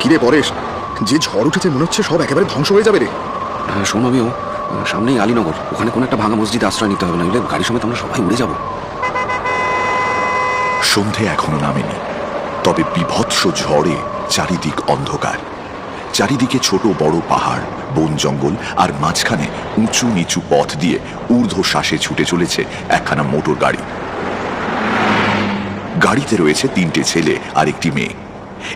কিরে পরেশ যে ঝড় উঠেছে মনে হচ্ছে সব একেবারে ধ্বংস হয়ে যাবে রে। হ্যাঁ শোন আমিও। সামনেই আলীনগর। ওখানে কোনো একটা ভাঙা মসজিদে আশ্রয় নিতে হবে না হলে গাড়ি সমেত আমরা সবাই উড়ে যাব। সন্ধে এখনও নামেনি তবে বিভৎস ঝড়ে চারিদিক অন্ধকার। চারিদিকে ছোট বড় পাহাড় বন জঙ্গল আর মাঝখানে উঁচু নিচু পথ দিয়ে ঊর্ধ্ব শ্বাসে ছুটে চলেছে একখানা মোটর গাড়ি। গাড়িতে রয়েছে তিনটে ছেলে আর একটি মেয়ে।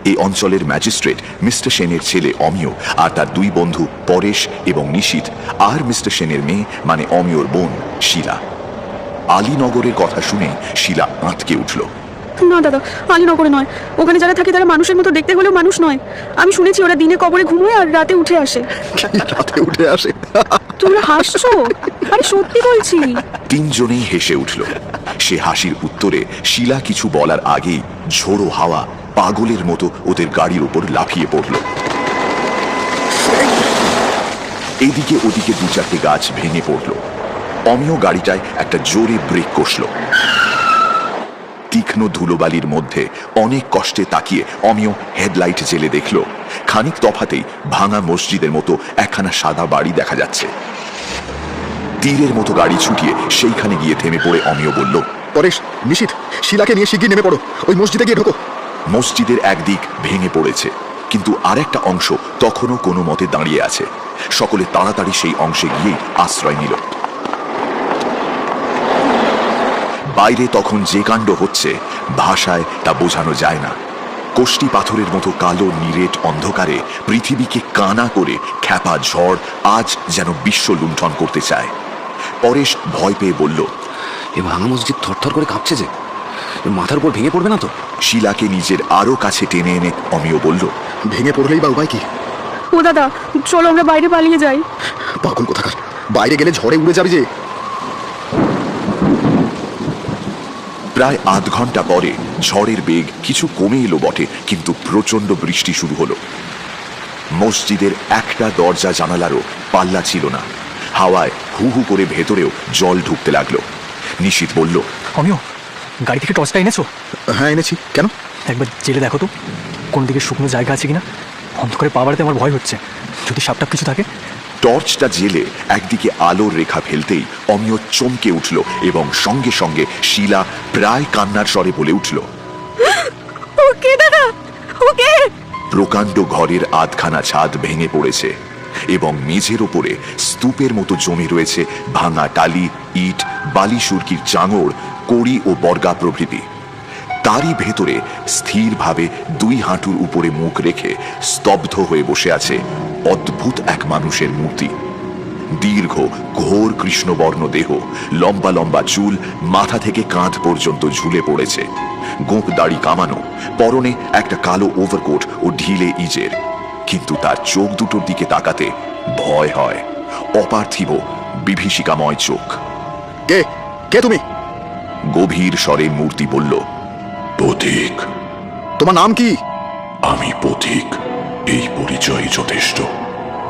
এই অঞ্চলের ম্যাজিস্ট্রেট মিস্টার সেনের ছেলে অমিয় আর তার দুই বন্ধু পরেশ এবং নিশীথ আর মিস্টার সেনের মেয়ে মানে অমিয়র বোন শিলা। আলীনগরের কথা শুনে শিলা আঁতকে উঠল। না দাদা আলীনগরে নয়। ওখানে যারা থাকে তারা মানুষের মতো দেখতে হলেও মানুষ নয়। আমি শুনেছি ওরা দিনে কবরে ঘুমোয় আর রাতে উঠে আসে। রাতে উঠে আসে? তোমরা হাসছো? আরে সত্যি বলছি। তিনজনেই হেসে উঠল। সে হাসির উত্তরে শিলা কিছু বলার আগেই ঝোড়ো হাওয়া পাগলের মতো ওদের গাড়ির উপর লাফিয়ে পড়ল। এদিকে ওদিকে দু চারটে গাছ ভেঙে পড়ল। অমিয় গাড়িটায় একটা জোরে ব্রেক কষল। তীক্ষ্ণ ধুলোবালির মধ্যে অনেক কষ্টে তাকিয়ে অমিয় হেডলাইট জেলে দেখল। খানিক তফাতেই ভাঙা মসজিদের মতো একখানা সাদা বাড়ি দেখা যাচ্ছে। তীরের মতো গাড়ি ছুটিয়ে সেইখানে গিয়ে থেমে পড়ে অমিয় বলল, পরেশ নিশীথ শিলাকে নিয়ে শিগগির নেমে পড়ো। ওই মসজিদে গিয়ে ঢোকো। মসজিদের একদিক ভেঙে পড়েছে। কিন্তু আরেকটা অংশ তখনও কোনো মতে দাঁড়িয়ে আছে। সকলে তাড়াতাড়ি সেই অংশে গিয়েই আশ্রয় নিল। বাইরে তখন যে কাণ্ড হচ্ছে, ভাষায় তা বোঝানো যায় না। কোষ্টি পাথরের মতো কালো, নিরেট অন্ধকারে পৃথিবীকে কানা করে খ্যাপা ঝড় আজ যেন বিশ্ব লুণ্ঠন করতে চায়। পরেশ ভয় পেয়ে বলল, এ ভাঙা মসজিদ থরথর করে কাঁপছে যে। মাথার উপর ভেঙে পড়বে না তো? শিলাকে নিজের আরও কাছে টেনে এনে অমিয় বলল ভেঙে পড়লেই বা উপায় কি? ও দাদা চলো আমরা বাইরে পালিয়ে যাই। পাগল কোথাকার? বাইরে গেলে ঝড়ে উড়ে যাবে যে। প্রায় আধ ঘণ্টা পরে ঝড়ের বেগ কিছু কমে এলো বটে কিন্তু প্রচণ্ড বৃষ্টি শুরু হলো। মসজিদের একটা দরজা জানালারও পাল্লা ছিল না। হাওয়ায় হু হু করে ভেতরেও জল ঢুকতে লাগল। নিশীত বলল অমিও গাড়ি থেকে টর্চটা এনেছো? হ্যাঁ এনেছি। কেন? একবার জেলে দেখো তো কোন দিকে শুকনো জায়গা আছে কিনা। অন্ধকারে পা বাড়াতে আমার ভয় হচ্ছে। যদি সাপটাপ কিছু থাকে। টর্চটা জেলে একদিকে আলোর রেখা ফেলতেই অমিয় চমকে উঠল এবং সঙ্গে সঙ্গে শিলা প্রায় কান্নার স্বরে বলে উঠল। ওকে দাদা ওকে! প্রকাণ্ড ঘরের আধখানা ছাদ ভেঙে পড়েছে। এবং মেঝের ওপরে স্তূপের মতো জমে রয়েছে, ভাঙা টালি, ইট, বালি সুরকির চাঙড়, কড়ি ও বর্গা প্রভৃতি। তারই ভেতরে স্থিরভাবে দুই হাঁটুর উপরে মুখ রেখে স্তব্ধ হয়ে বসে আছে অদ্ভুত এক মানুষের মূর্তি। দীর্ঘ, ঘোর কৃষ্ণবর্ণ দেহ, লম্বা লম্বা চুল, মাথা থেকে কাঁধ পর্যন্ত ঝুলে পড়েছে। গোঁপ দাড়ি কামানো, পরনে একটা কালো ওভারকোট ও ঢিলে ইজের। কিন্তু তার চোখ দুটোর দিকে তাকাতে ভয় হয়। অপার্থিব বিভীষিকাময় চোখ। কে? কে তুমি? গভীর স্বরে মূর্তি বলল পথিক। তোমার নাম কি? আমি পথিক। এই পরিচয় যথেষ্ট।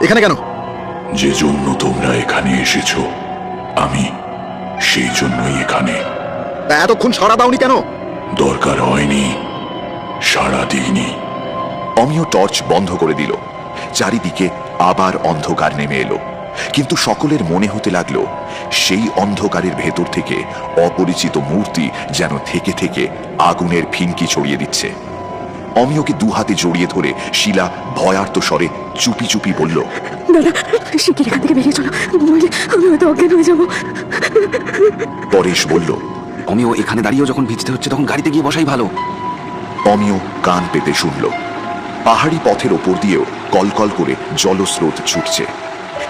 এখানে কেন? যে জন্য তোমরা এখানে এসেছ আমি সেই জন্যই এখানে। এতক্ষণ সাড়া দাওনি কেন? দরকার হয়নি সারা দিইনি। অমিয় টর্চ বন্ধ করে দিল। চারিদিকে আবার অন্ধকার নেমে এলো। কিন্তু সকলের মনে হতে লাগল সেই অন্ধকারের ভেতর থেকে অপরিচিত মূর্তি যেন থেকে থেকে আগুনের ফিনকি ছড়িয়ে দিচ্ছে। অমিয়কে দু হাতে জড়িয়ে ধরে শিলা ভয়ার্ত স্বরে চুপি চুপি বলল পরেশ বলল আমিও এখানে দাঁড়িয়েও যখন ভিজতে হচ্ছে তখন গাড়িতে গিয়ে বসাই ভালো। অমিয় কান পেতে শুনল। পাহাড়ি পথের ওপর দিয়েও কলকল করে জলস্রোত ছুটছে।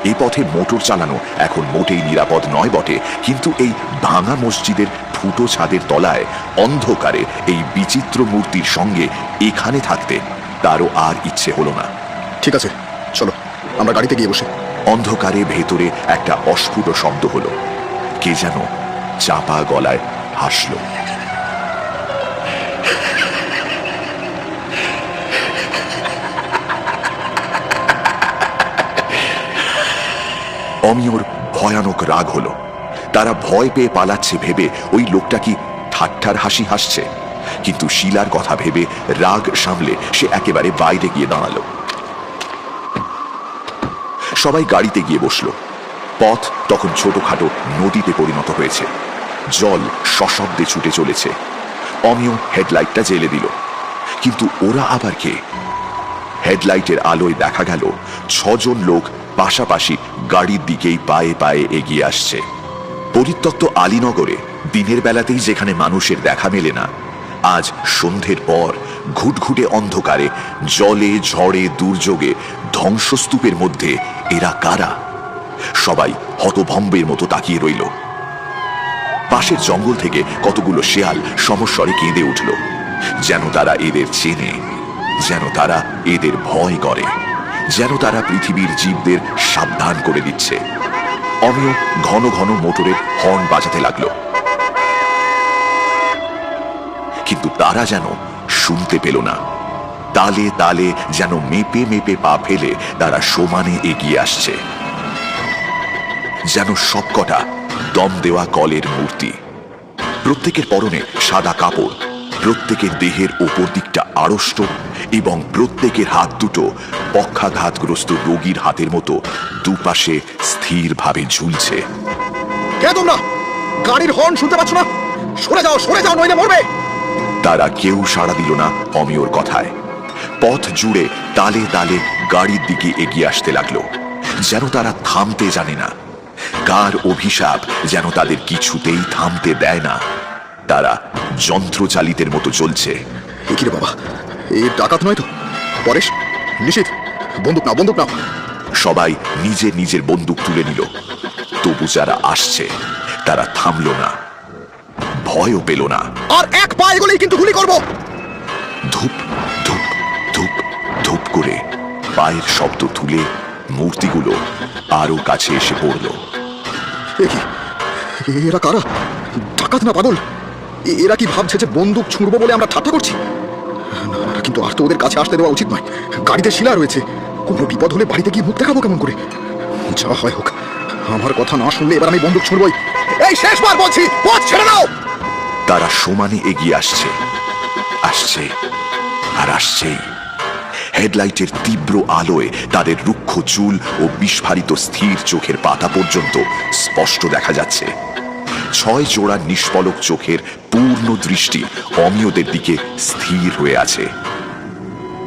এ পথে মোটর চালানো এখন মোটেই নিরাপদ নয় বটে কিন্তু এই ভাঙা মসজিদের ফুটো ছাদের তলায় অন্ধকারে এই বিচিত্র মূর্তির সঙ্গে এখানে থাকতে তারও আর ইচ্ছে হলো না। ঠিক আছে চলো আমরা গাড়িতে গিয়ে বসে। অন্ধকারে ভেতরে একটা অস্ফুট শব্দ হলো। কে যেন চাপা গলায় হাসলো। অমিয়র ভয়ানক রাগ হলো। তারা ভয় পেয়ে পালাচ্ছে ভেবে ওই লোকটা কি ঠাট্টার হাসি হাসছে। কিন্তু শিলার কথা ভেবে রাগ সামলে সে একেবারে বাইরে গিয়ে দাঁড়াল। সবাই গাড়িতে গিয়ে বসল। পথ তখন ছোটখাটো নদীতে পরিণত হয়েছে। জল সশব্দে ছুটে চলেছে। অমিয় হেডলাইটটা জেলে দিল। কিন্তু ওরা আবার কে? হেডলাইটের আলোয় দেখা গেল ছজন লোক পাশাপাশি গাড়ির দিকেই পায়ে পায়ে এগিয়ে আসছে। পরিত্যক্ত আলীনগরে দিনের বেলাতেই যেখানে মানুষের দেখা মেলে না, আজ সন্ধ্যের পর ঘুটঘুটে অন্ধকারে, জলে ঝড়ে দুর্যোগে ধ্বংসস্তূপের মধ্যে এরা কারা? সবাই হতভম্বের মতো তাকিয়ে রইল। পাশের জঙ্গল থেকে কতগুলো শেয়াল সমস্বরে কেঁদে উঠল, যেন তারা এদের চেনে, যেন তারা এদের ভয় করে। যেন তারা পৃথিবীর জীবদের সাবধান করে দিচ্ছে। অমিয় ঘন ঘন মোটরের হর্ন বাজাতে লাগল। কিন্তু তারা যেন শুনতে পেল না। তালে তালে যেন মেপে মেপে পা ফেলে তারা সমানে এগিয়ে আসছে। যেন সবকটা দম দেওয়া কলের মূর্তি। প্রত্যেকের পরনে সাদা কাপড়। প্রত্যেকের দেহের ওপর দিকটা আড়ষ্ট এবং প্রত্যেকের হাত দুটো পক্ষাঘাতগ্রস্ত রোগীর হাতের মতো দুপাশে স্থিরভাবে ঝুলছে। কে তোমরা? গাড়ির হর্ন শুনতে পাচ্ছ না? সরে যাও সরে যাও নইলে মরবে! তারা কেউ সাড়া দিল না অমিয়র কথায়। পথ জুড়ে তালে তালে গাড়ির দিকে এগিয়ে আসতে লাগল যেন তারা থামতে জানে না। কার অভিশাপ যেন তাদের কিছুতেই থামতে দেয় না। তারা যন্ত্রচালিতের মতো চলছে। কি রে বাবা এ ডাকাত নয় তো? পরেশ নিশীথ বন্দুক নাও বন্দুক নাও। সবাই নিজের নিজের বন্দুক তুলে নিল। তবু যারা আসছে তারা থামলো না। ভয়ও পেল না। আর এক পা এগোলেই কিন্তু গুলি করব। ধূপ ধূপ ধূপ ধূপ করে পায়ের শব্দ তুলে মূর্তিগুলো আরও কাছে এসে পড়ল। এরা কারা? ডাকাত না পাগল? এরা কি ভাবছে যে বন্দুক ছুঁড়বো বলে আমরা ঠাট্টা করছি? কিন্তু আর তো ওদের কাছে আসতে দেওয়া উচিত নয়। গাড়িতে শিলা রয়েছে। কোনো বিপদ হলে বাড়িতে গিয়ে মুখ দেখাবো কেমন করে? যা হয় হোক, আমার কথা না শুনলে এবার আমি বন্দুক ছুঁড়বই। এই, শেষবার বলছি, পথ ছেড়ে দাও! তারা সমানে এগিয়ে আসছে। আসছে আর আসছেই হেডলাইটের তীব্র আলোয় তাদের রুক্ষ চুল ও বিস্ফারিত স্থির চোখের পাতা পর্যন্ত স্পষ্ট দেখা যাচ্ছে। ছয় জোড়া নিষ্পলক চোখের পূর্ণ দৃষ্টি অমিয়দের দিকে স্থির হয়ে আছে।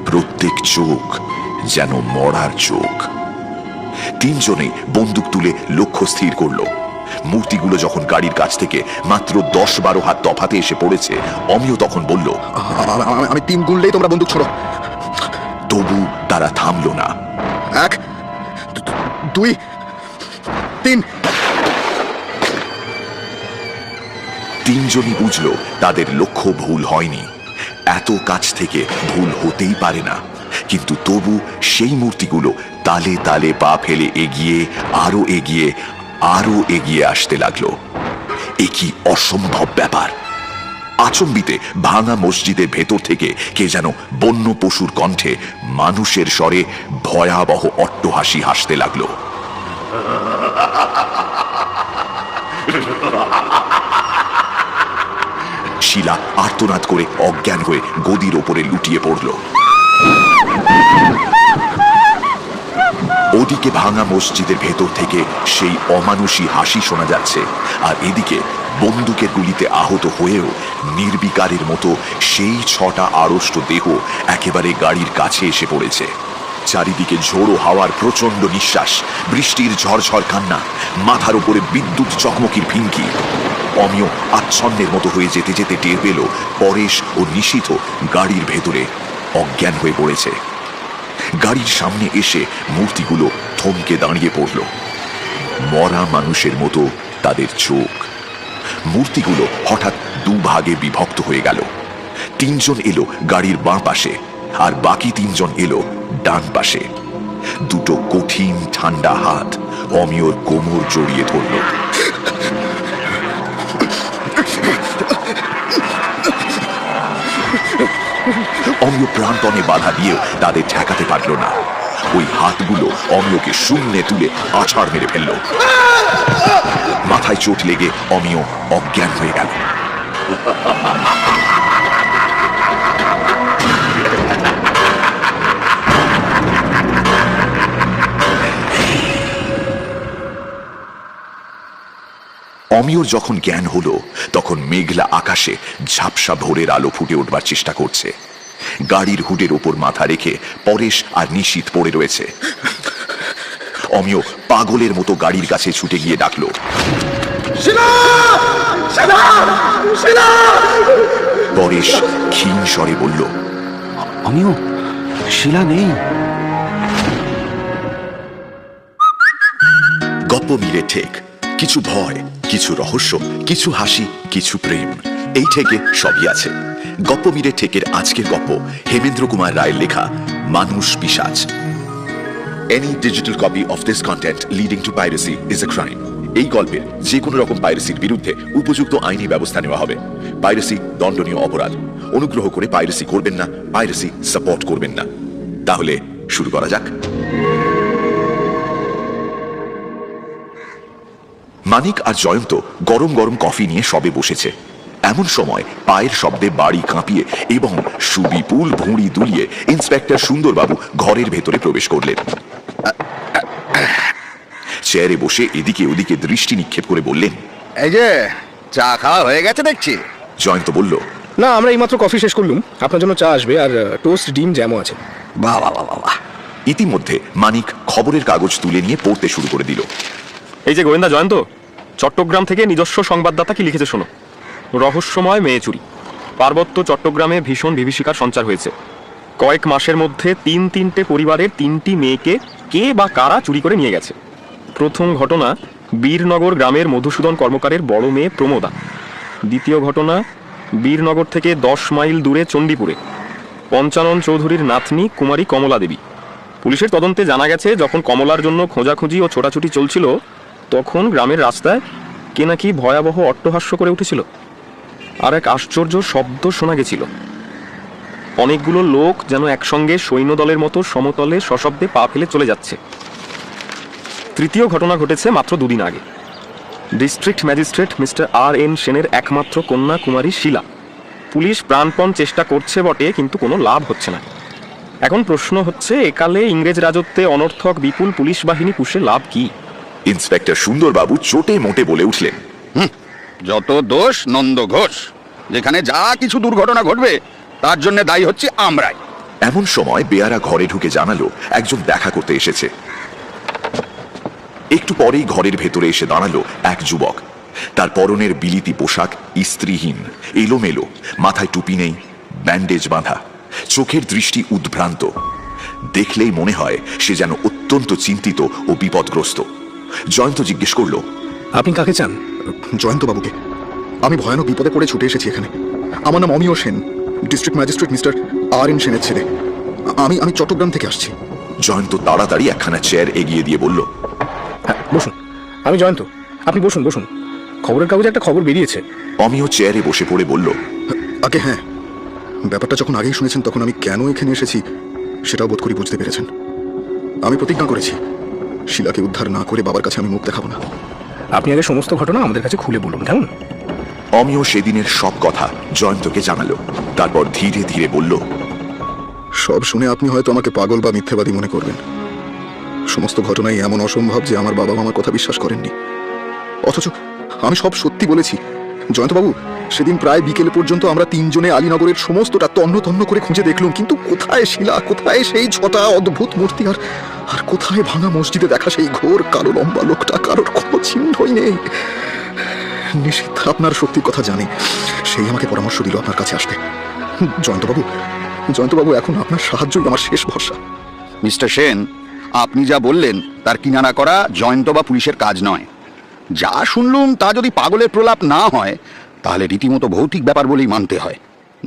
প্রত্যেক চোখ যেন মরার চোখ। তিনজনে বন্দুক তুলে লক্ষ্য স্থির করল। মূর্তিগুলো যখন গাড়ির কাছ থেকে মাত্র দশ বারো হাত তফাতে এসে পড়েছে অমিয় তখন বলল আমি তিন গুনলেই তোমরা বন্দুক ছোড়ো। তবু তারা থামলো না। এক দুই তিন তিনজনই বুঝলো তাদের লক্ষ্য ভুল হয়নি। এত কাছ থেকে ভুল হতেই পারে না। কিন্তু তবু সেই মূর্তিগুলো তালে তালে পা ফেলে এগিয়ে, আরও এগিয়ে আরও এগিয়ে আসতে লাগল। এ কি অসম্ভব ব্যাপার। আচম্বিতে ভাঙা মসজিদের ভেতর থেকে কে যেন বন্য পশুর কণ্ঠে মানুষের স্বরে ভয়াবহ অট্টহাসি হাসতে লাগল। শিলা আর্তনাদ করে অজ্ঞান হয়ে গদির ওপরে লুটিয়ে পড়ল। ওদিকে ভাঙা মসজিদের ভেতর থেকে সেই অমানুষী হাসি শোনা যাচ্ছে, আর এদিকে বন্দুকের গুলিতে আহত হয়েও নির্বিকারের মতো সেই ছটা আড়ষ্ট দেহ একেবারে গাড়ির কাছে এসে পড়েছে। চারিদিকে ঝোড়ো হাওয়ার প্রচণ্ড নিঃশ্বাস, বৃষ্টির ঝরঝর কান্না, মাথার উপরে বিদ্যুৎ চকমকির ভিঙ্কি। অমিয় আচ্ছন্নের মতো হয়ে যেতে যেতে টের পেল পরেশ ও নিশীথ গাড়ির ভেতরে অজ্ঞান হয়ে পড়েছে। গাড়ির সামনে এসে মূর্তিগুলো থমকে দাঁড়িয়ে পড়ল। মরা মানুষের মতো তাদের চোখ। মূর্তিগুলো হঠাৎ দুভাগে বিভক্ত হয়ে গেল। তিনজন এলো গাড়ির বাঁ পাশে আর বাকি তিনজন এলো ডান পাশে। দুটো কঠিন ঠান্ডা হাত অমিয়র কোমর জড়িয়ে ধরল। অমিয় প্রাণপণে বাধা দিয়েও তাদের ঠেকাতে পারল না। ওই হাতগুলো অমিয়কে শূন্যে তুলে আছাড় মেরে ফেলল। মাথায় চোট লেগে অমিয় অজ্ঞান হয়ে গেল। অমিয়র যখন জ্ঞান হলো তখন মেঘলা আকাশে ঝাপসা ভোরের আলো ফুটে উঠবার চেষ্টা করছে। গাড়ির হুডের ওপর মাথা রেখে পরেশ আর নিশীত পড়ে রয়েছে। অমিয় পাগলের মতো গাড়ির কাছে ছুটে গিয়ে ডাকলো। পরেশ ক্ষীণ স্বরে বলল আমিও শিলা নেই। গপ্প মিলে ঠেক কিছু ভয়। কিছু রহস্য, কিছু হাসি, কিছু প্রেম, এই ঠেকে সবই আছে। গপ্প মিলে ঠেকের আজকের গপ্প হেমেন্দ্র কুমার রায়ের লেখা মানুষ পিসাজ any digital copy of this content leading to piracy is a crime এই গল্পের যে কোনো রকম পাইরেসির বিরুদ্ধে উপযুক্ত আইনি ব্যবস্থা নেওয়া হবে। পাইরেসি দণ্ডনীয় অপরাধ। অনুগ্রহ করে পাইরেসি করবেন না পাইরেসি সাপোর্ট করবেন না। তাহলে শুরু করা যাক। মানিক আর জয়ন্ত গরম গরম কফি নিয়ে সবে বসেছে। এমন সময় পায়ের শব্দে বাড়ি কাঁপিয়ে এবং সুবিপুল ভুঁড়ি দুলিয়ে ইন্সপেক্টর সুন্দরবাবু ঘরের ভেতরে প্রবেশ করলেন। চেয়ারে বসে এদিকে ওদিকে দৃষ্টি নিক্ষেপ করে বললেন এই যে চা খাওয়া হয়ে গেছে দেখছি। জয়ন্ত বলল না আমরা এইমাত্র কফি শেষ করলুম। আপনার জন্য চা আসবে আর টোস্ট ডিম জ্যামও আছে। বাহ বাহ বাহ বাহ, বাহ। ইতিমধ্যে মানিক খবরের কাগজ তুলে নিয়ে পড়তে শুরু করে দিল। এই যে গোয়েন্দা জয়ন্ত, চট্টগ্রাম থেকে নিজস্ব সংবাদদাতা কি লিখেছে শোনো। রহস্যময় মেয়ে চুরি। পার্বত্য চট্টগ্রামে ভীষণ বিভীষিকার সঞ্চার হয়েছে। কয়েক মাসের মধ্যে তিন তিনটে পরিবারের তিনটি মেয়েকে কে বা কারা চুরি করে নিয়ে গেছে। প্রথম ঘটনা, বীরনগর গ্রামের মধুসূদন কর্মকারের বড় মেয়ে প্রমোদা। দ্বিতীয় ঘটনা, বীরনগর থেকে দশ মাইল দূরে চণ্ডীপুরে। পঞ্চানন চৌধুরীর নাতনি কুমারী কমলা দেবী পুলিশের তদন্তে জানা গেছে, যখন কমলার জন্য খোঁজাখুঁজি ও ছোটাছুটি চলছিল তখন গ্রামের রাস্তায় কে নাকি ভয়াবহ অট্টহাস্য করে উঠেছিল। আর এক আশ্চর্য শব্দ শোনা গেছিল। অনেকগুলো লোক যেন একসঙ্গে সৈন্যদলের মতো সমতলে সশব্দে পা ফেলে চলে যাচ্ছে। তৃতীয় ঘটনা ঘটেছে মাত্র দুদিন আগে। District magistrate mister R N সেনের একমাত্র কন্যা কুমারী শিলা। পুলিশ প্রাণপণ চেষ্টা করছে বটে, কিন্তু কোনো লাভ হচ্ছে না। এখন প্রশ্ন হচ্ছে, একালে ইংরেজ রাজত্বে অনর্থক বিপুল পুলিশ বাহিনী পুষে লাভ কি? ইন্সপেক্টর সুন্দরবাবু চোটে মোটে বলে উঠলেন যত দোষ নন্দ ঘোষ, যেখানে যা কিছু দুর্ঘটনা ঘটবে, তার জন্য দায়ী হচ্ছে আমরাই। এমন সময় বেয়ারা ঘরে ঢুকে জানালো, একজন দেখা করতে এসেছে। একটু পরেই ঘরের ভেতরে এসে দাঁড়াল এক যুবক। তার পরনের বিলিতি পোশাক স্ত্রীহীন এলোমেলো, মাথায় টুপি নেই, ব্যান্ডেজ বাঁধা, চোখের দৃষ্টি উদ্ভ্রান্ত। দেখলেই মনে হয় সে যেন অত্যন্ত চিন্তিত ও বিপদগ্রস্ত। জয়ন্ত জিজ্ঞেস করল আপনি কাকে চান? জয়ন্ত বাবুকে আমি ভয়ানক বিপদে পড়ে ছুটে এসেছি এখানে। আমার নাম Amiya Sen district magistrate mister R N সেনের ছেলে। আমি আমি চট্টগ্রাম থেকে আসছি। জয়ন্ত তাড়াতাড়ি একখানা চেয়ার এগিয়ে দিয়ে বলল হ্যাঁ বসুন। আমি জয়ন্ত। আপনি বসুন বসুন। খবরের কাগজে একটা খবর বেরিয়েছে। অমিও চেয়ারে বসে পড়ে বলল আগে হ্যাঁ ব্যাপারটা যখন আগেই শুনেছেন তখন আমি কেন এখানে এসেছি সেটাও বোধ করি বুঝতে পেরেছেন। আমি প্রতিজ্ঞা করেছি। শিলাকে উদ্ধার না করে বাবার কাছে আমি মুখ দেখাবো না। আপনি আগে সমস্ত ঘটনা আমাদের কাছে খুলে বলুন কেমন? অমিয় সেদিনের সব কথা জয়ন্তকে জানালো তারপর ধীরে ধীরে বলল সব শুনে আপনি হয়তো আমাকে পাগল বা মিথ্যাবাদী মনে করবেন। সমস্ত ঘটনাই এমন অসম্ভব যে আমার বাবা আমার কথা বিশ্বাস করেননি। অথচ আমি সব সত্যি বলেছি। জয়ন্তবাবু সেদিন প্রায় বিকেল পর্যন্ত আমরা তিনজনে আলীনগরের সমস্তটা তন্ন তন্ন করে খুঁজে দেখলাম, কিন্তু কোথায় শিলা, কোথায় সেই ছটা অদ্ভুত মূর্তি আর আর কোথায় ভাঙা মসজিদে দেখা সেই ঘোর কালো লম্বা লোকটা? কারোর কোনো চিহ্নই নেই। নিষিদ্ধ, আপনার সত্যির কথা জানে সেই আমাকে পরামর্শ দিল আপনার কাছে আসতে। জয়ন্তবাবু জয়ন্তবাবু, এখন আপনার সাহায্যই আমার শেষ ভরসা। মিস্টার সেন, আপনি যা বললেন, তার কিনারা করা জয়ন্ত বা পুলিশের কাজ নয়। যা শুনলুম, তা যদি পাগলের প্রলাপ না হয় তাহলে রীতিমতো ভৌতিক ব্যাপার বলেই মানতে হয়।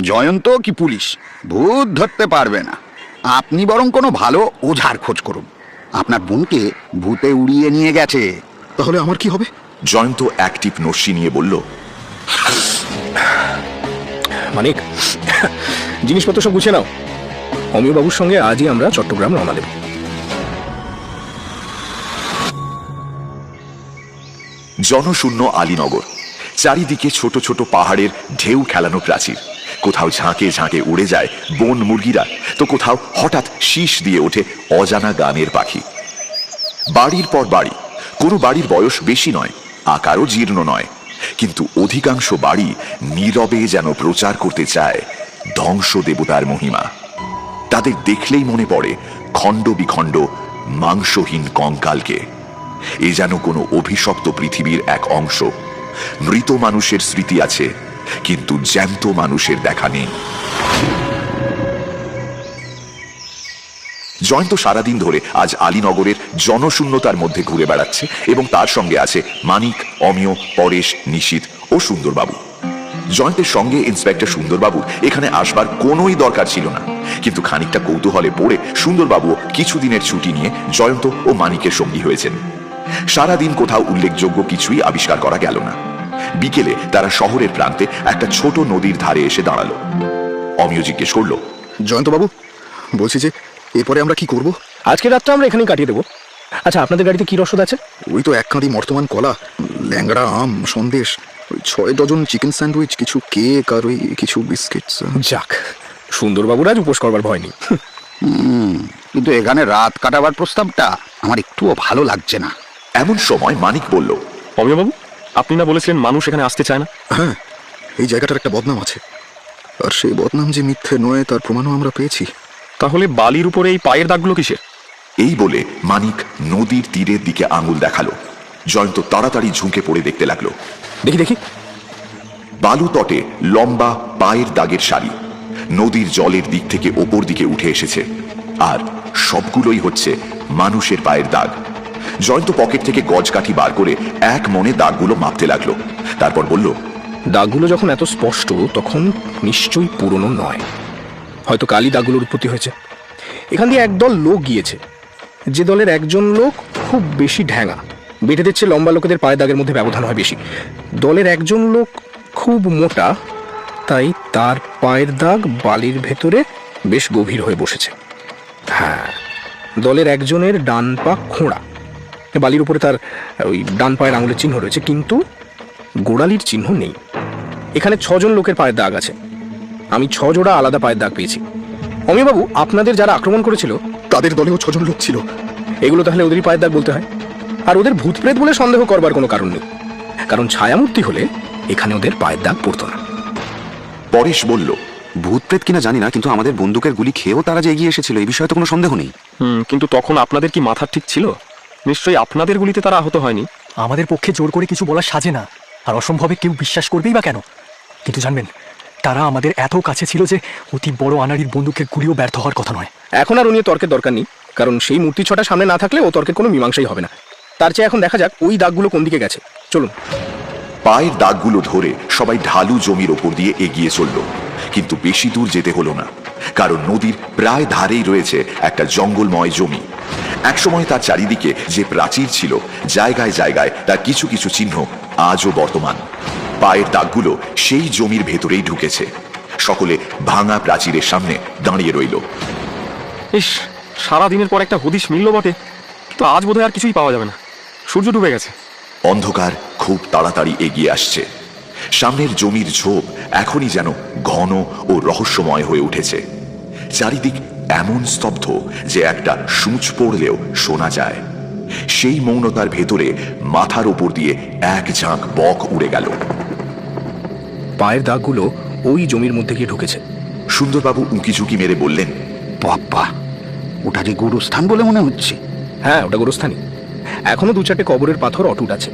জয়ন্ত কি পুলিশ? ভূত ধরতে পারবে না। আপনি বরং কোনো ভালো ওঝার খোঁজ করুন। আপনার বোনকে ভূতে উড়িয়ে নিয়ে গেছে। তাহলে আমার কি হবে? জয়ন্ত এক টিপ নস্যি নিয়ে বলল মানিক জিনিসপত্র সব গুছিয়ে নাও। অমিয় বাবুর সঙ্গে আজই আমরা চট্টগ্রাম রওনা দেব। জনশূন্য আলীনগর। চারিদিকে ছোট ছোট পাহাড়ের ঢেউ খেলানো প্রাচীর। কোথাও ঝাঁকে ঝাঁকে উড়ে যায় বন মুরগিরা, তো কোথাও হঠাৎ শীষ দিয়ে ওঠে অজানা গানের পাখি। বাড়ির পর বাড়ি, কোনো বাড়ির বয়স বেশি নয়, আকারও জীর্ণ নয়, কিন্তু অধিকাংশ বাড়ি নীরবে যেন প্রচার করতে চায় ধ্বংস দেবতার মহিমা। তাদের দেখলেই মনে পড়ে খণ্ড বিখণ্ড মাংসহীন কঙ্কালকে। এ যেন কোনো অভিশপ্ত পৃথিবীর এক অংশ। মৃত মানুষের স্মৃতি আছে, কিন্তু জ্যান্ত মানুষের দেখা নেই। জয়ন্ত সারাদিন ধরে আজ আলীনগরের জনশূন্যতার মধ্যে ঘুরে বেড়াচ্ছে এবং তার সঙ্গে আছে মানিক, অমিয়, পরেশ, নিশীত ও সুন্দরবাবু। জয়ন্তের সঙ্গে ইন্সপেক্টর সুন্দরবাবুর এখানে আসবার কোনোই দরকার ছিল না। কিন্তু খানিকটা কৌতূহলে পড়ে সুন্দরবাবু কিছুদিনের ছুটি নিয়ে জয়ন্ত ও মানিকের সঙ্গী হয়েছেন। সারাদিন কোথাও উল্লেখযোগ্য কিছুই আবিষ্কার করা গেল না। বিকেলে তারা শহরের প্রান্তে একটা ছোট নদীর ধারে এসে দাঁড়াল। অমিয় জিজ্ঞেস করল জয়ন্তবাবু বলছি যে এরপরে আমরা কি করব? আজকে রাতটা আমরা এখানেই কাটিয়ে দেবো। আচ্ছা আপনাদের গাড়িতে কি রসদ আছে? ওই তো এক কাঁদি বর্তমান কলা ল্যাংড়া আম সন্দেশ ওই ছয় ডজন চিকেন স্যান্ডউইচ কিছু কেক আর ওই কিছু বিস্কিটস। যাক সুন্দরবাবুর আজ উপোস করবার ভয় নেই। কিন্তু এখানে রাত কাটাবার প্রস্তাবটা আমার একটুও ভালো লাগছে না। এমন সময় মানিক বলল অমিয়বাবু আপনি না বলেছিলেন মানুষ এখানে আসতে চায় না? হ্যাঁ এই জায়গাটার একটা বদনাম আছে। আর সেই বদনাম যে মিথ্যে নয় তার প্রমাণও আমরা পেয়েছি। তাহলে বালির উপরে এই পায়ের দাগগুলো কিসের? এই বলে মানিক নদীর তীরের দিকে আঙুল দেখাল। জয়ন্ত তাড়াতাড়ি ঝুঁকে পড়ে দেখতে লাগল। দেখি দেখি। বালু তটে লম্বা পায়ের দাগের সারি। নদীর জলের দিক থেকে ওপর দিকে উঠে এসেছে। আর সবগুলোই হচ্ছে মানুষের পায়ের দাগ। জয়ন্ত পকেট থেকে গজ কাঠি বার করে এক মনে দাগগুলো মাপতে লাগল। তারপর বলল, দাগগুলো যখন এত স্পষ্ট, তখন নিশ্চয়ই পুরনো নয়। হয়তো কালি দাগগুলোর উৎপত্তি হয়েছে। এখান দিয়ে একদল লোক গিয়েছে। যে দলের একজন লোক খুব বেশি ঢ্যাঙা। বেটেদের চেয়ে লম্বা লোকেদের পায়ের দাগের মধ্যে ব্যবধান হয় বেশি। দলের একজন লোক খুব মোটা, তাই তার পায়ের দাগ বালির ভেতরে বেশ গভীর হয়ে বসেছে। হ্যাঁ দলের একজনের ডান পা খোঁড়া। বালির উপরে তার ওই ডান পায়ের আঙুলের চিহ্ন রয়েছে কিন্তু গোড়ালির চিহ্ন নেই। এখানে ছজন লোকের পায়ের দাগ আছে। আমি ছ জোড়া আলাদা পায়ের দাগ পেয়েছি। অমিবাবু আপনাদের যারা আক্রমণ করেছিল তাদের দলেও ছজন লোক ছিল। এগুলো তাহলে ওদেরই পায়ের দাগ বলতে হয়? আর ওদের ভূতপ্রেত বলে সন্দেহ করবার কোনো কারণ নেই। কারণ ছায়ামূর্তি হলে এখানে ওদের পায়ের দাগ পড়তো না। পরেশ বলল ভূত প্রেত কিনা জানি না কিন্তু আমাদের বন্দুকের গুলি খেয়েও তারা যে এগিয়ে এসেছিল এই বিষয়ে তো কোনো সন্দেহ নেই। হুম কিন্তু তখন আপনাদের কি মাথা ঠিক ছিল? নিশ্চয়ই আপনাদের গুলিতে তারা আহত হয়নি। আমাদের পক্ষে জোর করে কিছু বলা সাজে না। আর অসম্ভবে কেউ বিশ্বাস করবেই বা কেন? কিন্তু জানবেন তারা আমাদের এত কাছে ছিল যে অতি বড় আনাড়ির বন্দুকের গুলিও ব্যর্থ হওয়ার কথা নয়। এখন আর উনি তর্কের দরকার নেই কারণ সেই মূর্তি ছটা সামনে না থাকলে ও তর্কের কোনো মীমাংসাই হবে না। তার চেয়ে এখন দেখা যাক ওই দাগগুলো কোন দিকে গেছে। চলুন। পায়ের দাগগুলো ধরে সবাই ঢালু জমির ওপর দিয়ে এগিয়ে চলল। কিন্তু বেশি দূর যেতে হলো না, কারণ নদীর প্রায় ধারেই রয়েছে একটা জঙ্গলময় জমি। একসময় তার চারিদিকে যে প্রাচীর ছিল, জায়গায় জায়গায় তার কিছু কিছু চিহ্ন আজও বর্তমান। পায়ের দাগগুলো সেই জমির ভেতরেই ঢুকেছে। সকলে ভাঙা প্রাচীরের সামনে দাঁড়িয়ে রইল। সারা দিনের পর একটা হদিশ মিলল বটে, কিন্তু আজ বোধহয় আর কিছুই পাওয়া যাবে না। সূর্য ডুবে গেছে। অন্ধকার খুব তাড়াতাড়ি এগিয়ে আসছে। সামনের জমির ঝোপ এখনই যেন ঘন ও রহস্যময় হয়ে উঠেছে। চারিদিক এমন স্তব্ধ যে একটা সূচ পড়লেও শোনা যায়। সেই মৌনতার ভেতরে মাথার ওপর দিয়ে এক ঝাঁক বক উড়ে গেল। পায়ের দাগগুলো ওই জমির মধ্যে গিয়ে ঢুকেছে। সুন্দরবাবু উঁকি ঝুঁকি মেরে বললেন বাপ্পা ওটা যে গুরুস্থান বলে মনে হচ্ছে। হ্যাঁ ওটা গোরস্থানই। এখনও দু চারটে কবরের পাথর অটুট আছে।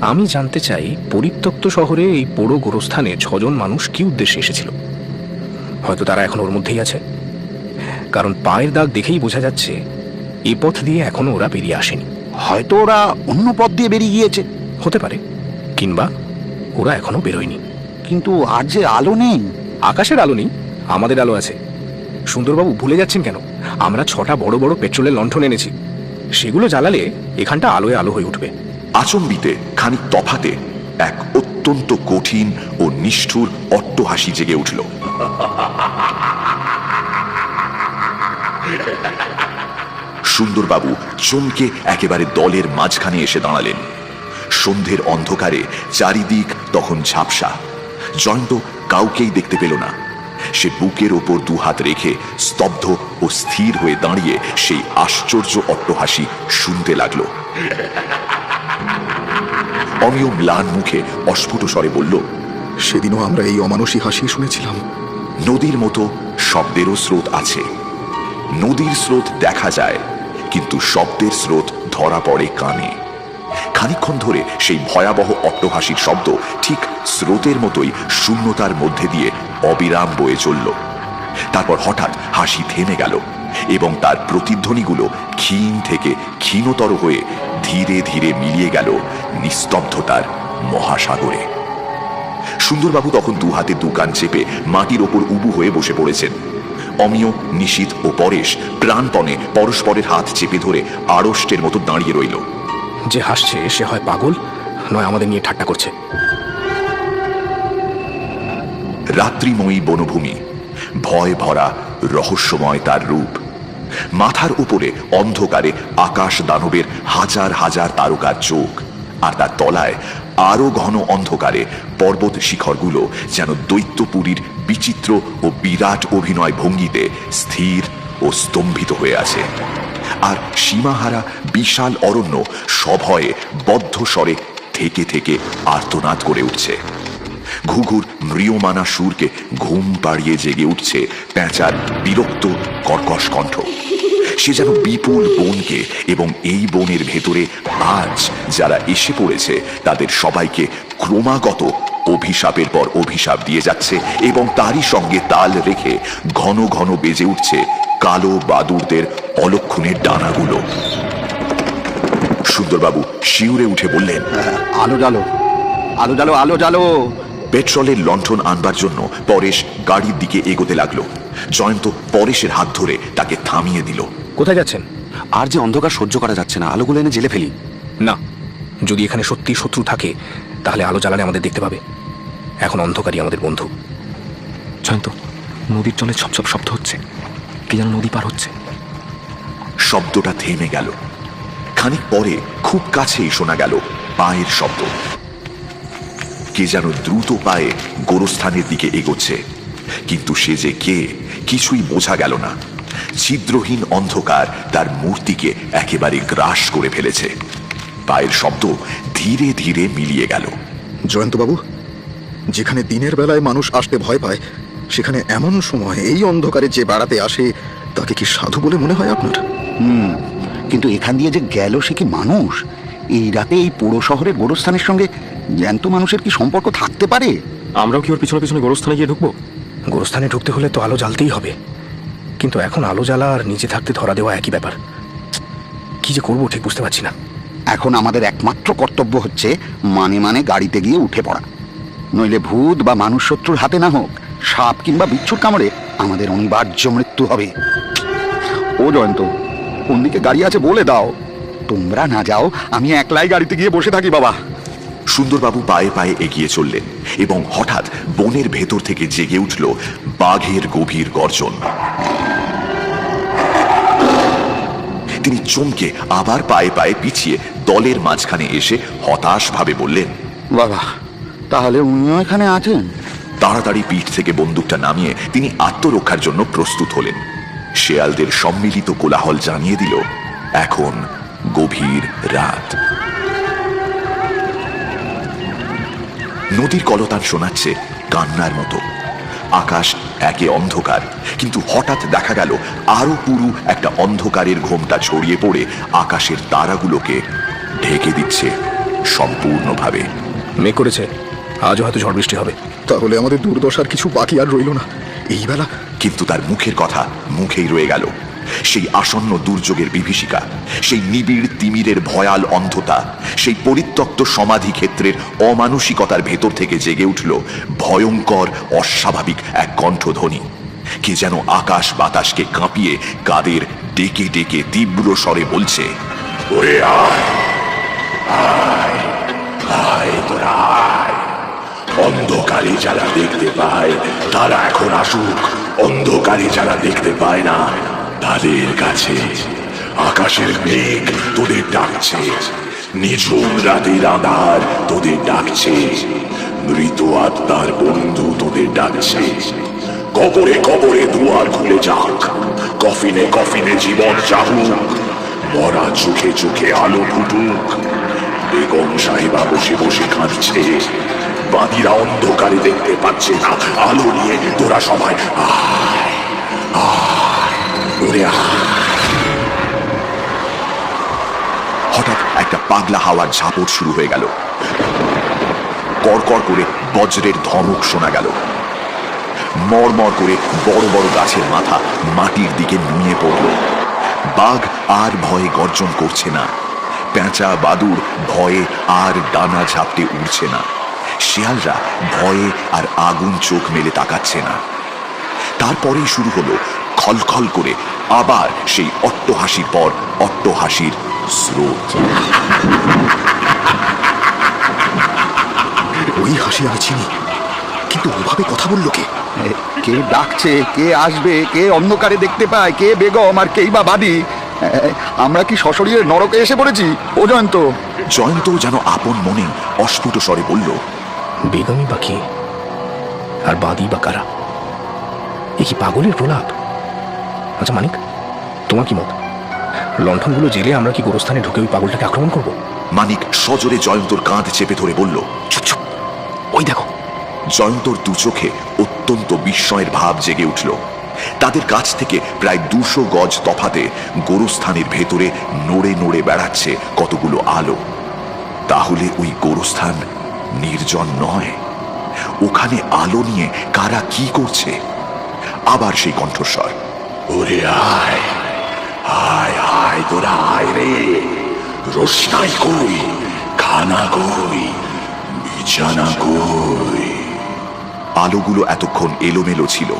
আমি জানতে চাই পরিত্যক্ত শহরে এই পোড়ো গোরস্থানে ছজন মানুষ কি উদ্দেশ্যে এসেছিল? হয়তো তারা এখন ওর মধ্যেই আছে। কারণ পায়ের দাগ দেখেই বোঝা যাচ্ছে এ পথ দিয়ে এখনও ওরা বেরিয়ে আসেনি। হয়তো ওরা অন্য পথ দিয়ে বেরিয়ে গিয়েছে। হতে পারে। কিংবা ওরা এখনও বেরোয়নি। কিন্তু আর যে আলো নেই। আকাশের আলো নেই আমাদের আলো আছে। সুন্দরবাবু ভুলে যাচ্ছেন কেন? আমরা ছটা বড় বড় পেট্রোলের লণ্ঠন এনেছি। সেগুলো জ্বালালে এখানটা আলোয় আলো হয়ে উঠবে। আচম্বিতে, খানিক তফাতে, এক অত্যন্ত কঠিন ও নিষ্ঠুর অট্টহাসি জেগে উঠল। সুন্দরবাবু চমকে একেবারে দলের মাঝখানে এসে দাঁড়ালেন। সন্ধ্যের অন্ধকারে চারিদিক তখন ঝাপসা। জয়ন্ত কাউকেই দেখতে পেল না। সে বুকের ওপর দুহাত রেখে স্তব্ধ ও স্থির হয়ে দাঁড়িয়ে সেই আশ্চর্য অট্টহাসি শুনতে লাগল। অমিয় ম্লান মুখে অস্ফুট স্বরে বলল সেদিনও আমরা এই অমানসী হাসি শুনেছিলাম। নদীর মতো শব্দেরও স্রোত আছে। নদীর স্রোত দেখা যায় কিন্তু শব্দের স্রোত ধরা পড়ে কানে। খানিকক্ষণ ধরে সেই ভয়াবহ অট্টহাসির শব্দ ঠিক স্রোতের মতোই শূন্যতার মধ্যে দিয়ে অবিরাম বয়ে চলল। তারপর হঠাৎ হাসি থেমে গেল এবং তার প্রতিধ্বনিগুলো ক্ষীণ থেকে ক্ষীণতর হয়ে ধীরে ধীরে মিলিয়ে গেল নিস্তব্ধতার মহাসাগরে। সুন্দরবাবু তখন দু হাতে দু কান চেপে মাটির ওপর উবু হয়ে বসে পড়েছেন। অমিয়, নিশীত ও পরেশ প্রাণপণে পরস্পরের হাত চেপে ধরে আড়ষ্টের মতো দাঁড়িয়ে রইল। যে হাসছে, সে হয় পাগল, নয় আমাদের নিয়ে ঠাট্টা করছে। রাত্রিময়ী বনভূমি, ভয় ভরা, রহস্যময় তার রূপ। মাথার উপরে, অন্ধকারে আকাশ দানবের হাজার হাজার তারকার চোখ, আর তার তলায়, আরও ঘন অন্ধকারে, পর্বত শিখরগুলো যেন দৈত্যপুরীর বিচিত্র ও বিরাট অভিনয় ভঙ্গিতে স্থির ও স্তম্ভিত হয়ে আছে। আর সীমাহারা বিশাল অরণ্য সভয়ে বদ্ধ স্বরে থেকে থেকে আর্তনাদ করে উঠছে। ঘুঘুর মৃয়মানা সুরকে ঘুম পাড়িয়ে জেগে উঠছে প্যাঁচার বিরক্ত কর্কশ কণ্ঠ। সে যেন বিপুল বনকে এবং এই বনের ভেতরে আজ যারা এসে পড়েছে তাদের সবাইকে ক্রমাগত অভিশাপের পর অভিশাপ দিয়ে যাচ্ছে এবং তারই সঙ্গে তাল রেখে ঘন ঘন বেজে উঠছে কালো বাদুরদের অলক্ষণের ডানাগুলো। সুন্দরবাবু শিউরে উঠে বললেন আলো জ্বালো আলো জ্বালো আলো জ্বালো। পেট্রোলের লণ্ঠন আনবার জন্য পরেশ গাড়ির দিকে এগোতে লাগল। জয়ন্ত পরেশের হাত ধরে তাকে থামিয়ে দিল। কোথায় যাচ্ছেন? আর যে অন্ধকার সহ্য করা যাচ্ছে না আলোগুলো এনে জেলে ফেলি। না যদি এখানে সত্যি শত্রু থাকে তাহলে আলো জ্বালালে আমাদের দেখতে পাবে। এখন অন্ধকারই আমাদের বন্ধু। জয়ন্ত নদীর জলে ছপছপ শব্দ হচ্ছে। কি যেন নদী পার হচ্ছে। শব্দটা থেমে গেল। খানিক পরে খুব কাছেই শোনা গেল পায়ের শব্দ। কে যেন দ্রুত পায়ে গোরস্থানের দিকে এগোচ্ছে। কিন্তু সে যে কে কিছুই বোঝা গেল না। ছিদ্রহীন অন্ধকার তার মূর্তিকে একেবারে গ্রাস করে ফেলেছে। পায়ের শব্দ ধীরে ধীরে মিলিয়ে গেল। জয়ন্তবাবু যেখানে দিনের বেলায় মানুষ আসতে ভয় পায় সেখানে এমন সময় এই অন্ধকারে যে বেড়াতে আসে তাকে কি সাধু বলে মনে হয় আপনার? হুম কিন্তু এখান দিয়ে যে গেল সে কি মানুষ? এই রাতে এই পুরো শহরের গোরস্থানের সঙ্গে জ্যান্ত মানুষের কি সম্পর্ক থাকতে পারে? আমরাও কি ওর পিছনে পিছনে গোরস্থানে গিয়ে ঢুকবো? গোরস্থানে ঢুকতে হলে তো আলো জ্বালতেই হবে। কিন্তু এখন আলো জ্বালা আর নিচে থাকতে ধরা দেওয়া একই ব্যাপার। কি যে করব ঠিক বুঝতে পারছি না। এখন আমাদের একমাত্র কর্তব্য হচ্ছে মানে মানে গাড়িতে গিয়ে উঠে পড়া। নইলে ভূত বা মানুষ শত্রুর হাতে না হোক, সাপ কিংবা বিচ্ছুর কামড়ে আমাদের অনিবার্য মৃত্যু হবে। ও জয়ন্ত, কোন দিকে গাড়ি আছে বলে দাও। তোমরা না যাও, আমি একলাই গাড়িতে গিয়ে বসে থাকি বাবা। সুন্দরবাবু পায়ে পায়ে এগিয়ে চললেন এবং হঠাৎ বনের ভেতর থেকে জেগে উঠল বাঘের গভীর গর্জন। তিনি চমকে আবার পায়ে পায়ে পিছিয়ে দলের মাঝখানে এসে হতাশভাবে বললেন বাবা তাহলে উনিও এখানে আছেন? তাড়াতাড়ি পিঠ থেকে বন্দুকটা নামিয়ে তিনি আত্মরক্ষার জন্য প্রস্তুত হলেন। শেয়ালদের সম্মিলিত কোলাহল জানিয়ে দিল এখন গভীর রাত। নদীর কলতান শোনাচ্ছে কান্নার মতো। আকাশ একে অন্ধকার কিন্তু হঠাৎ দেখা গেল আরও পুরু একটা অন্ধকারের ঘোমটা ছড়িয়ে পড়ে আকাশের তারাগুলোকে ঢেকে দিচ্ছে সম্পূর্ণভাবে। মেঘ করেছে। আজও হয়তো ঝড় বৃষ্টি হবে। তাহলে আমাদের দুর্দশার কিছু বাকি আর রইল না। এই বেলা কিন্তু তার মুখের কথা মুখেই রয়ে গেল। সেই আসন্ন দুর্যোগের বিভীষিকা সেই নিবিড় তিমিরের ভয়াল অন্ধতা সেই পরিত্যক্ত সমাধি ক্ষেত্রের অমানসিকতার ভেতর থেকে জেগে উঠল ভয়ঙ্কর অস্বাভাবিক এক কণ্ঠধ্বনি কে যেন আকাশ বাতাসকে কাঁপিয়ে কাদের ডেকে ডেকে তীব্র স্বরে বলছে ওরে আয়! আয় আয় তোরা আয় অন্ধকারে যারা দেখতে পায়, তারা এখন আসুক। অন্ধকারে যারা দেখতে পায় না, তাদের কাছে আকাশের মেঘ তোদের ডাকছে। নিঝুম রাতের আধার তোদের ডাকছে। মৃত আত্মার বন্ধু তোদের ডাকছে। কবরে কবরে দুয়ার খুলে যাক। কফিনে কফিনে জীবন চাহুক। মরা চোখে চোখে আলো ফুটুক। বেগম সাহেবা বসে বসে কাঁদছে বাদীরা অন্ধকারে দেখতে পাচ্ছে না। আলো নিয়ে তোরা সবাই হঠাৎ একটা পাগলা হাওয়ার ঝাপট শুরু হয়ে গেল। কড়কড় করে বজ্রের ধমক শোনা গেল। মরমর করে বড় বড় গাছের মাথা মাটির দিকে নুয়ে পড়ল। বাঘ আর ভয়ে গর্জন করছে না। পেঁচা বাদুর ভয়ে আর ডানা ঝাপটে উড়ছে না। শিয়ালরা ভয়ে আর আগুন চোখ মেলে তাকাচ্ছে না। তারপরেই শুরু হলো খলখল করে আবার সেই অট্টহাসির পর অট্টহাসির স্রোত। ওই হাসি আমি চিনি। কিন্তু ওভাবে কথা বলল কে? কে ডাকছে কে আসবে কে অন্ধকারে দেখতে পায় কে বেগম আর কেই বা বাদী? আমরা কি সশরীরে নরকে এসে পড়েছি? ও জয়ন্ত। জয়ন্ত যেন আপন মনে অস্ফুট স্বরে বলল বেগমই বা কে? আর বাদি বা কারা? এ কি পাগলের প্রলাপ? আচ্ছা মানিক তোমার কি মত? লণ্ঠনগুলো জেলে আমরা কি গোরস্থানে ঢুকে ওই পাগলটাকে আক্রমণ করব? মানিক সজোরে জয়ন্তর কাঁধ চেপে ধরে বলল চুপ চুপ। ওই দেখো। জয়ন্তর দু চোখে অত্যন্ত বিস্ময়ের ভাব জেগে উঠল। তাদের কাছ থেকে প্রায় দুশো গজ তফাতে গোরস্থানের ভেতরে নড়ে নড়ে বেড়াচ্ছে কতগুলো আলো। তাহলে ওই গোরস্থান নির্জন নয়। ওখানে আলো নিয়ে কারা কি করছে? আবার সেই কণ্ঠস্বর। ওরে আয় আয় আয় তোরা আয় রে। রোশনাই কই খানা কই বিছানা কই। আলোগুলো এতক্ষণ এলোমেলো ছিল।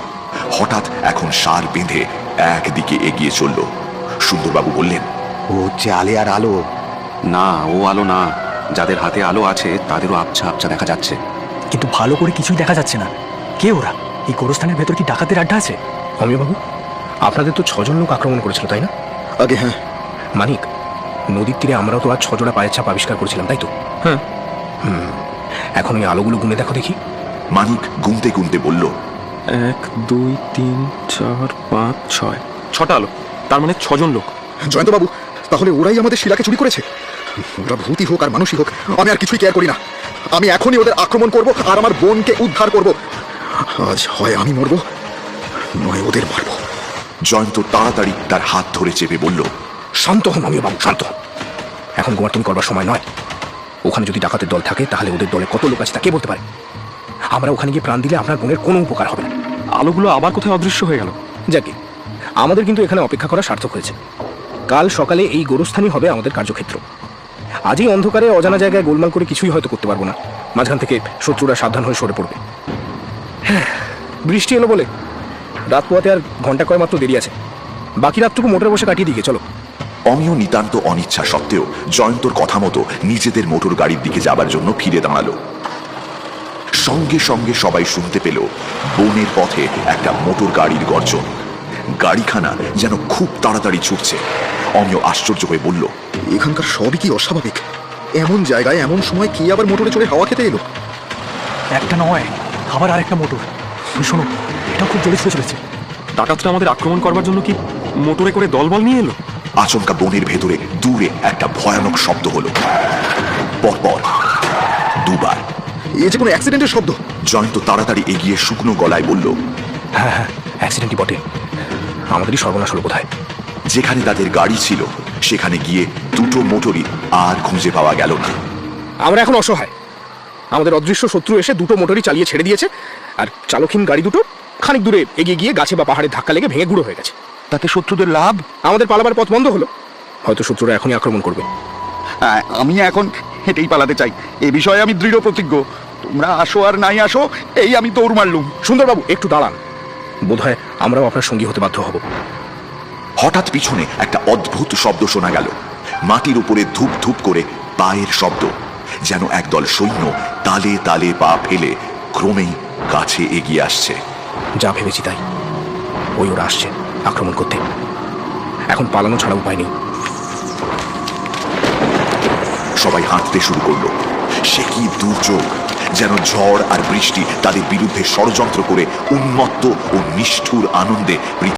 হঠাৎ এখন সার বেঁধে একদিকে এগিয়ে চলল। সুন্দরবাবু বললেন ও হচ্ছে আলে আর আলো। না ও আলো না। যাদের হাতে আলো আছে তাদেরও আবছা আবছা দেখা যাচ্ছে। কিন্তু ভালো করে কিছুই দেখা যাচ্ছে না। কে ওরা? এই গোরস্থানের ভেতর কি ডাকাতের আড্ডা আছে? অমিয়বাবু আপনাদের তো ছজন লোক আক্রমণ করেছিল তাই না? আগে হ্যাঁ। মানিক নদীর তীরে আমরাও তো আজ ছজোড়া পায়ের ছাপ আবিষ্কার করেছিলাম তাই তো? হ্যাঁ। হুম এখন ওই আলোগুলো গুনে দেখো দেখি। মানিক গুনতে গুনতে বলল এক দুই তিন চার পাঁচ ছয়। ছটা আলো। তার মানে ছজন লোক। জয়ন্তবাবু তাহলে ওরাই আমাদের শিলাকে চুরি করেছে? ওরা ভূতি হোক আর মানুষই হোক আমি আর কিছুই কেয়ার করি না। আমি এখনই ওদের আক্রমণ করব আর আমার বোনকে উদ্ধার করব। আজ হয় আমি মরব নয় ওদের মারব। জয়ন্ত তাড়াতাড়ি তার হাত ধরে চেপে বলল শান্ত হন অমিয়বাবু শান্ত। হন এখন গোয়ার্টিং করবার সময় নয়। ওখানে যদি ডাকাতের দল থাকে তাহলে ওদের দলে কত লোক আছে তা কে বলতে পারে? আমরা ওখানে গিয়ে প্রাণ দিলে আপনার বোনের কোনো উপকার হবে না। আলোগুলো আবার কোথায় অদৃশ্য হয়ে গেল? যাকে আমাদের কিন্তু এখানে অপেক্ষা করা সার্থক হয়েছে। কাল সকালে এই গোরস্থানই হবে আমাদের কার্যক্ষেত্র। আজই অন্ধকারে অজানা জায়গায় গোলমাল করে কিছুই হয়তো করতে পারব না। মাঝখান থেকে শত্রুরা সাবধান হয়ে সরে পড়বে। হ্যাঁ, বৃষ্টি এলো বলে। রাত পোয়াতে আর ঘণ্টা কয় মাত্র দেরি আছে। বাকি রাতটুকু মোটরে বসে কাটিয়ে দিকে চলো। অমিয় নিতান্ত অনিচ্ছা সত্ত্বেও জয়ন্তর কথা মতো নিজেদের মোটর গাড়ির দিকে যাবার জন্য ফিরে দাঁড়াল। সঙ্গে সঙ্গে সবাই শুনতে পেল বনের পথে একটা মোটর গাড়ির গর্জন। গাড়িখানা যেন খুব তাড়াতাড়ি ছুটছে। অমিয় আশ্চর্য হয়ে বলল এখানকার সবই কি অস্বাভাবিক? এমন জায়গায় এমন সময় কি আবার মোটরে চড়ে হাওয়া খেতে এলো? একটা নয় আবার আরেকটা মোটর। শোনো এটাও খুব জোরে ছুটে চলেছে। ডাকাতরা আমাদের আক্রমণ করবার জন্য কি মোটরে করে দলবল নিয়ে এলো? আচমকা বনের ভেতরে দূরে একটা ভয়ানক শব্দ হলো। পরপর দুবার এ যে কোনো অ্যাক্সিডেন্টের শব্দ। জয়ন্ত তাড়াতাড়ি এগিয়ে শুকনো গলায় বলল হ্যাঁ হ্যাঁ অ্যাক্সিডেন্টই বটে। আমাদেরই সর্বনাশ হলো কোথায়? যেখানে তাদের গাড়ি ছিল সেখানে গিয়ে দুটো মোটরই আর খুঁজে পাওয়া গেল না। আমরা এখন অসহায়। আমাদের অদৃশ্য শত্রু এসে দুটো মোটরই চালিয়ে ছেড়ে দিয়েছে আর চালকহীন গাড়ি দুটো খানিক দূরে এগিয়ে গিয়ে গাছে বা পাহাড়ে ধাক্কা লেগে ভেঙে গুঁড়ো হয়ে গেছে। তাতে শত্রুদের লাভ? আমাদের পালাবার পথ বন্ধ হলো। হয়তো শত্রুরা এখনই আক্রমণ করবে। হ্যাঁ, আমি এখন হেঁটেই পালাতে চাই। এ বিষয়ে আমি দৃঢ় প্রতিজ্ঞ। তোমরা আসো আর নাই আসো এই আমি দৌড় মারলুম। সুন্দরবাবু একটু দাঁড়ান। বোধহয় আমরাও আপনার সঙ্গী হতে বাধ্য হব। হঠাৎ পিছনে একটা অদ্ভুত শব্দ শোনা গেল। মাটির উপরে ধূপ ধূপ করে পায়ের শব্দ যেন একদল সৈন্য তালে তালে পা ফেলে ক্রমেই কাছে এগিয়ে আসছে। যা ভেবেছি তাই। ওই ওরা আসছে আক্রমণ করতে। এখন পালানো ছাড়া উপায় নেই। সবাই হাঁটতে শুরু করল। সে কি দুর্যোগ? যেন ঝড় আর বৃষ্টি তাদের বিরুদ্ধে ষড়যন্ত্র করে উন্মত্ত ও নিষ্ঠুর আনন্দে